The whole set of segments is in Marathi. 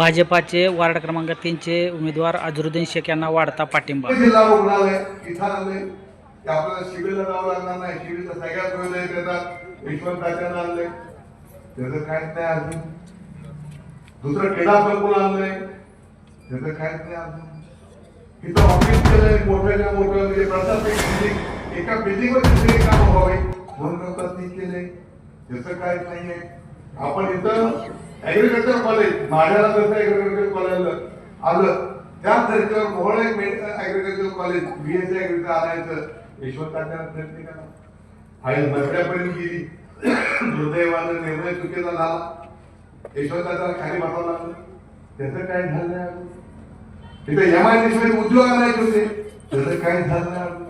भाजपाचे वार्ड क्रमांक तीनचे उमेदवार अजरुद्दीन शेख यांना वाढता पाठिंबा. जिल्हा रुग्णालय इथं आले की आपल्याला शिबिरला जावं लागणार नाही. शिबिरच्या सगळ्या सुविधा देतात यशवंत आणले त्याचं काहीच नाही अजून. दुसरं क्रीडा संकुल आणलंय. त्याचं काहीच नाही अजून. तिथं ऑफिस केलंय मोठ्याच्या मोठं. म्हणजे प्रशासनिक बिल्डिंग एका बिल्डिंगवर वर काम व्हावे. म्हणून नव्हतं ती केले त्याचं काहीच नाहीये. आपण इथं ऍग्रिकल्चर कॉलेज माझ्याला जसं ऍग्रिकल्चर कॉलेज आलं. त्याच धर्तीवर मोहळ एक ऍग्रिकल्चर कॉलेज बीएससी ऍग्रिकल्चर आणायचं. यशवंताच्या प्रयत्न केला फाईल नसल्यापर्यंत गेली. दुर्दैवानं निर्णय चुकीचा झाला. यशवंताच्या खाली बसावं लागलं. त्याचं काय झालं नाही तिथे एम आय डी उद्योग आणायचे होते. त्याचं काय झालं नाही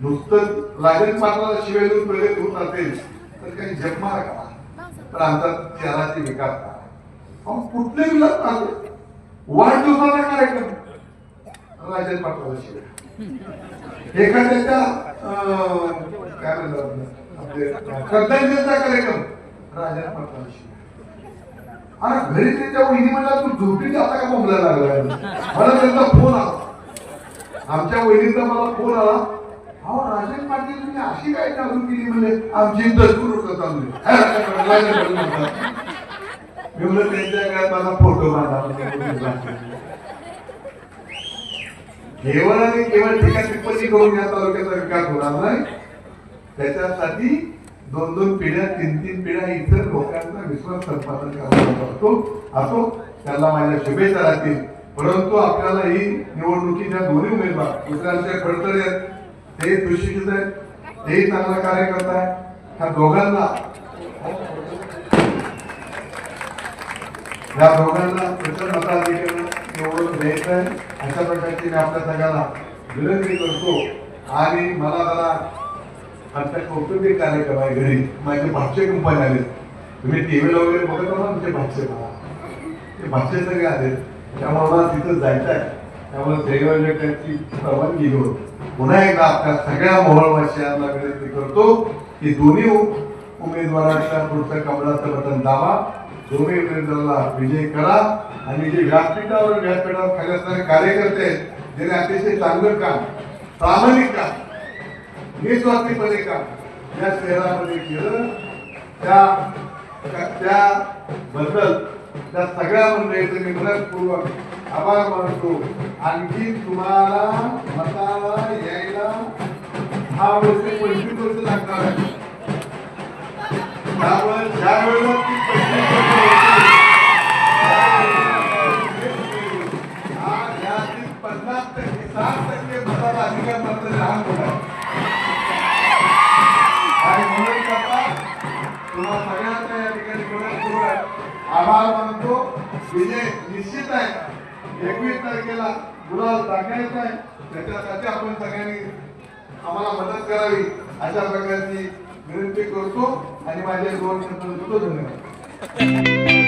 नुसतं लागेल पाटलाला शिवाय देऊन प्रगती होत असेल तर काही जगमार का? प्रांतात शहराचे विकास करा कुठले विलास चालले वाढदिवसाचा कार्यक्रम. राजन पाटलाला एखाद्याच्या काय म्हणतात आपले? श्रद्धांजलीचा कार्यक्रम. राजन पाटलाला शिवाय अरे घरी त्यांच्या वहिनी म्हणला तू झोपी आता का बोंबला लागला मला त्यांचा फोन आला. आमच्या वहिनीचा मला फोन आला. अहो राजन पाटील तुम्ही अशी काय चालू केली म्हणजे आमची दरपूर चालू. मी म्हणलं त्यांच्या घरात माझा फोटो माझा केवळ आणि केवळ ठिकाण टिप्पणी करून या तालुक्याचा विकास होणार नाही. त्याच्यासाठी दोन दोन पिढ्या तीन तीन पिढ्या इतर लोकांचा विश्वास संपादन करावा असतो असो त्यांना माझ्या शुभेच्छा राहतील. परंतु आपल्याला ही निवडणुकीच्या दोन्ही उमेदवार दुसऱ्यांचे खडतर आहेत ते सुशिक्षित आहेत हे चांगलं कार्य करताय ह्या दोघांना या दोघांना प्रचंड मताधिकार निवडून द्यायचं आहे. अशा प्रकारची मी आपल्या सगळ्यांना विनंती करतो. आणि मला जरा आमच्या कौटुंबिक कार्यक्रम आहे घरी. माझे भाष्य कंपनी आले. तुम्ही टीव्हीला वगैरे बघत आहात आमचे भाष्य मला. ते भाष्य सगळे आले. त्यामुळे मला तिथं जायचं आहे. त्यामुळे दैवाच्या त्यांची परवानगी घेऊन पुन्हा एकदा आपल्या सगळ्या मोहळवासियांना विनंती करतो की दोन्ही उ- उमेदवारांच्या पुढचं कमलाचं बटन दाबा. दोन्ही उमेदवाराला विजय करा. आणि जे व्यासपीठावर व्यासपीठावर खाली असणारे कार्यकर्ते आहेत, ज्यांनी अतिशय चांगलं काम प्रामाणिक काम निस्वार्थीपणे काम या शहरामध्ये केलं त्या त्याबद्दल त्या सगळ्या मंडळीचं मी मनपूर्वक आभार मानतो. आणखी तुम्हाला मताला यायला हा वर्ष पंचवीस वर्ष लागणार आहे त्यामुळे ज्या वेळेला ती पंचवीस वर्ष पन्नास टक्के साठ टक्के मताला अधिकार मात्र लहान मुलं आहे. आणि म्हणून करता तुम्हाला सगळ्यांचा या ठिकाणी मनपूर्वक आभार मानतो. विजय निश्चित आहे. एकवीस तारखेला गुलाल टाकायचा आहे. त्याच्यासाठी आपण सगळ्यांनी आम्हाला मदत करावी. अशा प्रकारची विनंती करतो. आणि माझे दोन शब्द धन्यवाद.